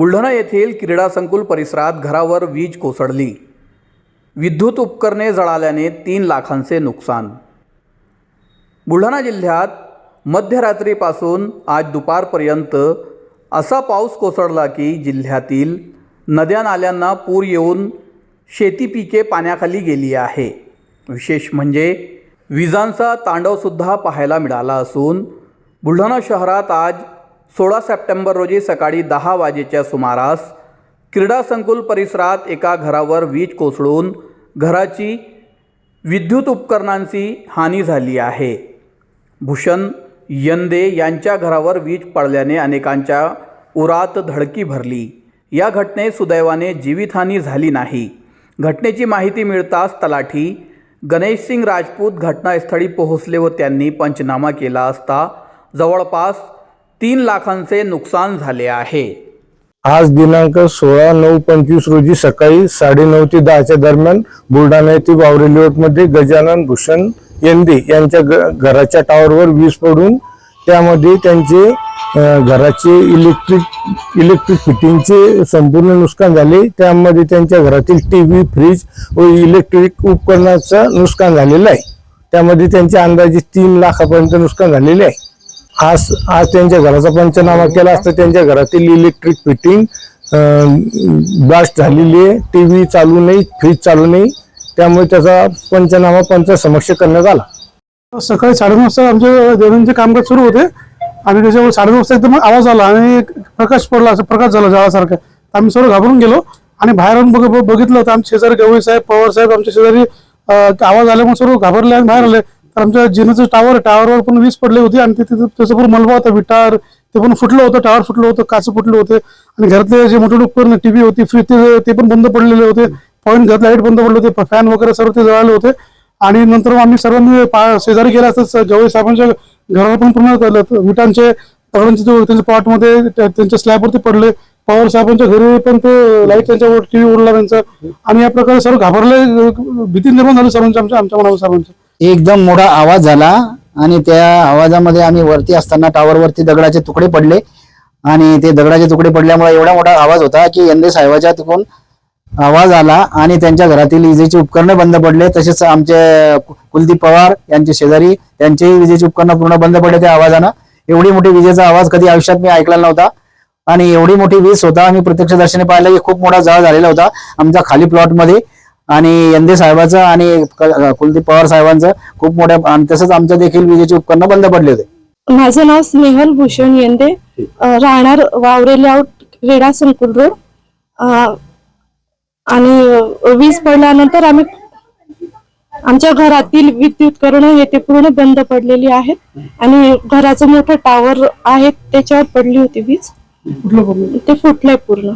बुलढाणा येथील क्रीडा संकुल परिसरात घरावर वीज कोसळली. विद्युत उपकरणे जळाल्याने तीन लाखांचे नुकसान. बुलढाणा जिल्ह्यात मध्यरात्रीपासून आज दुपारपर्यंत असा पाऊस कोसळला की जिल्ह्यातील नद्या नाल्यांना पूर येऊन शेती पिके पाण्याखाली गेली आहे. विशेष म्हणजे विजांचा तांडवसुद्धा पाहायला मिळाला असून बुलढाणा शहरात आज सोळा सप्टेंबर रोजी सकाळी दहा वाजेच्या सुमारास क्रीडा संकुल परिसरात एका घरावर वीज कोसळून घराची विद्युत उपकरणांची हानी झाली आहे. भूषण यंदे यांच्या घरावर वीज पडल्याने अनेकांच्या उरात धडकी भरली. या घटनेत सुदैवाने जीवितहानी झाली नाही. घटनेची माहिती मिळताच तलाठी गणेशसिंग राजपूत घटनास्थळी पोहोचले व त्यांनी पंचनामा केला असता जवळपास तीन लाखांचे नुकसान झाले आहे. आज दिनांक सोळा नऊ पंचवीस रोजी सकाळी साडेनऊ ते दहाच्या दरम्यान बुलढाणा येथील वावरे मध्ये गजानन भूषण येंदे यांच्या घराच्या टावरवर वीज पडून त्यामध्ये त्यांचे घराचे इलेक्ट्रिक इलेक्ट्रिक फिटिंगचे संपूर्ण नुकसान झाले. त्यामध्ये त्यांच्या घरातील टी व्ही फ्रीज व इलेक्ट्रिक उपकरणाचं नुकसान झालेलं आहे. त्यामध्ये त्यांच्या अंदाजे तीन लाखापर्यंत नुकसान झालेले आहे. आज आज त्यांच्या घराचा पंचनामा केला असता त्यांच्या घरातील इलेक्ट्रिक फिटिंग ब्लास्ट झालेली आहे. टी व्ही चालू नाही फ्रीज चालू नाही. त्यामुळे त्याचा पंचनामा पंच समक्ष करण्यात आला. सकाळी साडेनऊ वाजता आमचे दैनंदिन कामकाज सुरू होते. आणि त्याच्यामुळे साडेनऊ वाजता एकदम आवाज आला आणि एक प्रकाश पडला असं प्रकाश झाला जाळासारखा. आम्ही सर्व घाबरून गेलो आणि बाहेर बघ बघ- बघितलं तर आमचे शेजारी गवळी साहेब पवार साहेब आमच्या शेजारी आवाज आल्यामुळे सर्व घाबरले आणि बाहेर आले. आमच्या जिनेचं टावर टावरवर पण वीज पडली होती आणि तिथे त्याचं पण मलबा होता विटार ते पण फुटलं होतं टावर फुटलं होतं काच फुटलं होते. आणि घरातले जे मोठे उपकरण टीव्ही होती फ्रीज ते ते पण बंद पडलेले होते. पॉईंट घरात लाइट बंद पडले होते फॅन वगैरे सर्व ते जळाले होते. आणि नंतर मग आम्ही सर्वांनी पा- शेजारी गेला असताच गवळी साहेबांच्या घरावर पण पूर्ण विटांचे दगडांचे जो त्यांच्या प्लॉटमध्ये त्यांच्या स्लॅबवरती पडले. पवार साहेबांच्या घरी पण ते लाइट त्यांच्यावर टीव्ही उडला त्यांचा. आणि या प्रकारे सर्व घाबरले भीती निर्माण झाली सर्वांच्या आमच्या आमच्या मनावर साहेबांच्या एकदम मोठा आवाज झाला आणि त्या आवाजामध्ये आम्ही वरती असताना टावरवरती दगडाचे तुकडे पडले. आणि ते दगडाचे तुकडे पडल्यामुळे एवढा मोठा आवाज होता की यंदे साहेबाच्या तिकडून आवाज आला आणि त्यांच्या घरातील विजेची उपकरणे बंद पडले. तसेच आमचे कुलदीप पवार यांचे शेजारी त्यांचेही विजेची उपकरणं पूर्ण बंद पडले त्या आवाजानं. एवढी मोठी विजेचा आवाज कधी आयुष्यात मी ऐकला नव्हता. आणि एवढी मोठी वीज होता आम्ही प्रत्यक्षदर्शनी पाहिलं की खूप मोठा जळ झालेला होता आमच्या खाली प्लॉटमध्ये आणि यंदे साहेबाचं आणि कुलदीप पवार साहेबांचं खूप मोठ्या आणि तसंच आमच्या देखील विजेची उपकरणं बंद पडले होते. माझं नाव स्नेहल भूषण येंदे. राहणार वावरे लेआउट क्रीडा संकुल रोड. आणि वीज पडल्यानंतर आम्ही आमच्या घरातील विद्युतकरण हे ते पूर्ण बंद पडलेली आहेत. आणि घराचं मोठं टावर आहे त्याच्यावर पडली होती वीज? ते फुटलंय पूर्ण.